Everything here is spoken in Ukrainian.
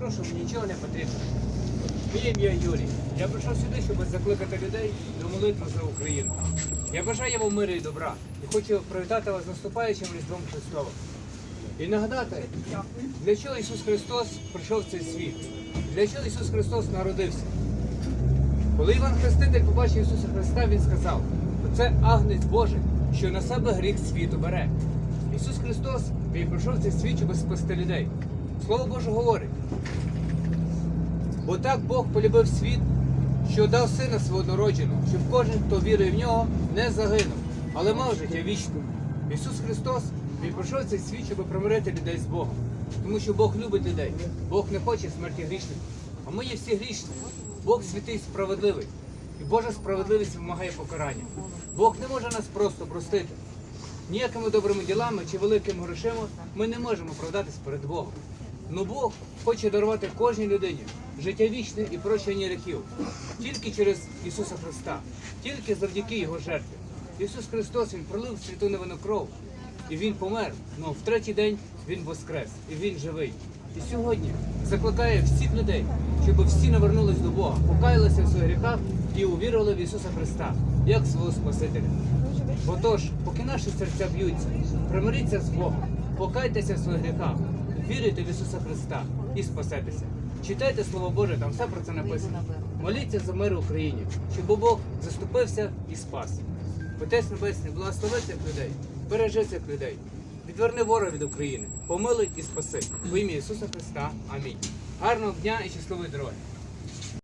прошу, мені нічого не потрібно. Моє ім'я Юрій. Я прийшов сюди, щоб закликати людей до молитви за Україну. Я бажаю вам миру і добра і хочу привітати вас з наступаючим Різдвом Христовим. І нагадати, для чого Ісус Христос прийшов в цей світ, для чого Ісус Христос народився. Коли Іван Хреститель побачив Ісуса Христа, Він сказав, це агнець Божий, що на себе гріх світу бере. Ісус Христос Він прийшов в цей світ, щоб спасти людей. Слово Боже говорить. Бо так Бог полюбив світ, що дав сина свого однородженого, щоб кожен, хто вірує в нього, не загинув, але мав життя вічне. Ісус Христос Він прийшов цей світ, щоб примирити людей з Богом. Тому що Бог любить людей, Бог не хоче смерті грішних. А ми є всі грішні. Бог святий справедливий. І Божа справедливість вимагає покарання. Бог не може нас просто простити. Ніякими добрими ділами чи великими грошима ми не можемо оправдатись перед Богом. Но Бог хоче дарувати кожній людині життя вічне і прощення гріхів. Тільки через Ісуса Христа, тільки завдяки Його жертві. Ісус Христос Він пролив святу невинну кров, і Він помер. але в третій день Він воскрес, і Він живий. І сьогодні закликає всіх людей, щоб всі навернулись до Бога, покаялися в своїх гріхах і увірували в Ісуса Христа як свого Спасителя. Отож, поки наші серця б'ються, примиріться з Богом, покайтеся в своїх гріхах, віруйте в Ісуса Христа і спасетеся. Читайте Слово Боже, там все про це написано. Моліться за мир Україні, щоб Бог заступився і спас. Отець Небесний, благослови цих людей, бережи цих людей, відверни ворога від України, помилуй і спаси. В ім'я Ісуса Христа. Амінь. Гарного дня і щасливої дороги.